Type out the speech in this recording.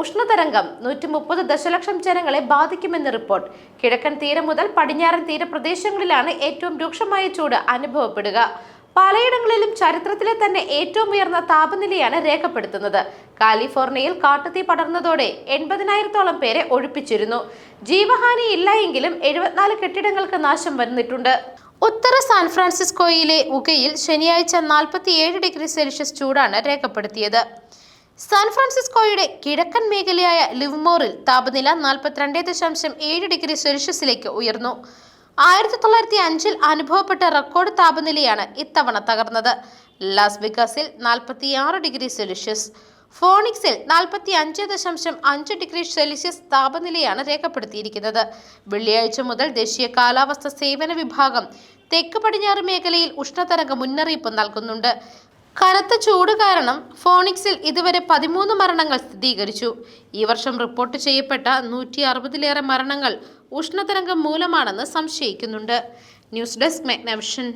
ഉഷ്ണതരംഗം. നൂറ്റി മുപ്പത് ദശലക്ഷം ജനങ്ങളെ ബാധിക്കുമെന്ന് റിപ്പോർട്ട്. കിഴക്കൻ തീരം മുതൽ പടിഞ്ഞാറൻ തീരപ്രദേശങ്ങളിലാണ് ഏറ്റവും രൂക്ഷമായ ചൂട് അനുഭവപ്പെടുക. പലയിടങ്ങളിലും ചരിത്രത്തിലെ തന്നെ ഏറ്റവും ഉയർന്ന താപനിലയാണ് രേഖപ്പെടുത്തുന്നത്. കാലിഫോർണിയയിൽ കാട്ടുതീ പടർന്നതോടെ എൺപതിനായിരത്തോളം പേരെ ഒഴിപ്പിച്ചിരുന്നു. ജീവഹാനി ഇല്ല എങ്കിലും എഴുപത്തിനാല് കെട്ടിടങ്ങൾക്ക് നാശം വന്നിട്ടുണ്ട്. ഉത്തര സാൻ ഫ്രാൻസിസ്കോയിലെ ഉകയിൽ ശനിയാഴ്ച നാൽപ്പത്തിയേഴ് ഡിഗ്രി സെൽഷ്യസ് ചൂടാണ് രേഖപ്പെടുത്തിയത്. സാൻ ഫ്രാൻസിസ്കോയുടെ കിഴക്കൻ മേഖലയായ ലിവ്മോറിൽ താപനില നാൽപ്പത്തിരണ്ട് ദശാംശം ഏഴ് ഡിഗ്രി സെൽഷ്യസിലേക്ക് ഉയർന്നു. ആയിരത്തി തൊള്ളായിരത്തി അഞ്ചിൽ അനുഭവപ്പെട്ട റെക്കോർഡ് താപനിലയാണ് ഇത്തവണ തകർന്നത്. ലാസ് വെഗാസിൽ നാൽപ്പത്തിയാറ് ഡിഗ്രി സെൽഷ്യസ് ഫോണിക്സിൽ നാൽപ്പത്തി അഞ്ച് ദശാംശം അഞ്ച് ഡിഗ്രി സെൽഷ്യസ് താപനിലയാണ് രേഖപ്പെടുത്തിയിരിക്കുന്നത്. വെള്ളിയാഴ്ച മുതൽ ദേശീയ കാലാവസ്ഥ സേവന വിഭാഗം തെക്ക് പടിഞ്ഞാറ് മേഖലയിൽ ഉഷ്ണതരംഗ മുന്നറിയിപ്പ് നൽകുന്നുണ്ട്. കനത്ത ചൂട് കാരണം ഫോണിക്സിൽ ഇതുവരെ പതിമൂന്ന് മരണങ്ങൾ സ്ഥിരീകരിച്ചു. ഈ വർഷം റിപ്പോർട്ട് ചെയ്യപ്പെട്ട നൂറ്റി അറുപതിലേറെ മരണങ്ങൾ ഉഷ്ണതരംഗം മൂലമാണെന്ന് സംശയിക്കുന്നുണ്ട്. News desk Magnavision.